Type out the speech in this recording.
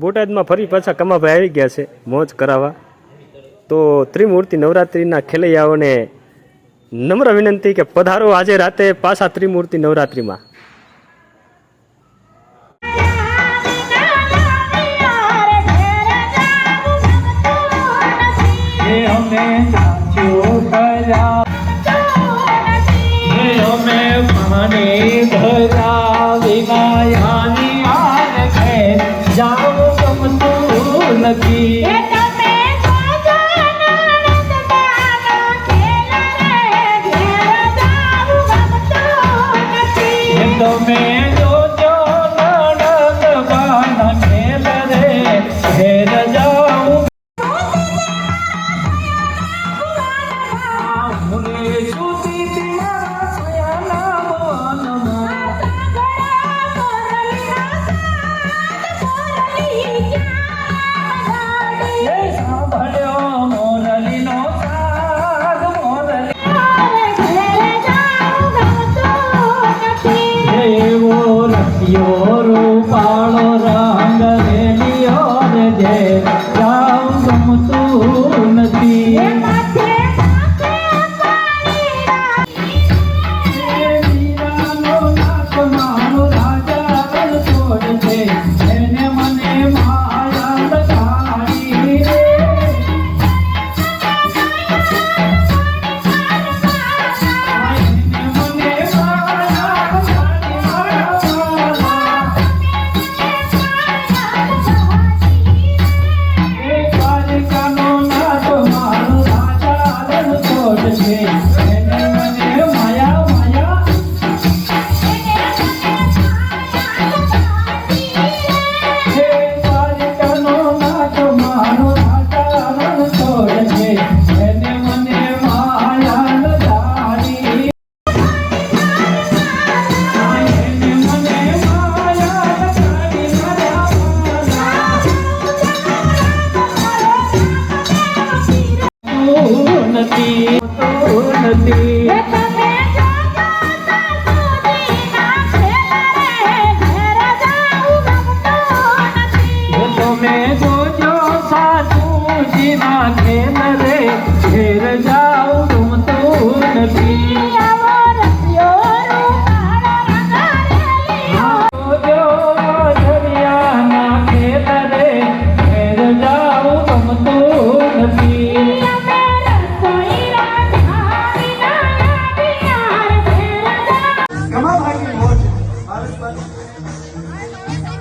બોટાદમાં ફરી પાછા કમાભાઈ આવી ગયા છે મોજ કરાવવા. તો ત્રિમૂર્તિ નવરાત્રિના ખેલૈયાઓને નમ્ર વિનંતી કે પધારો આજે રાતે પાછા ત્રિમૂર્તિ નવરાત્રિમાં. હે હે તમે જોજો નણંદ બાના ખેલ રે ઘેર જાઉં change. નથી નથી. ありがとう。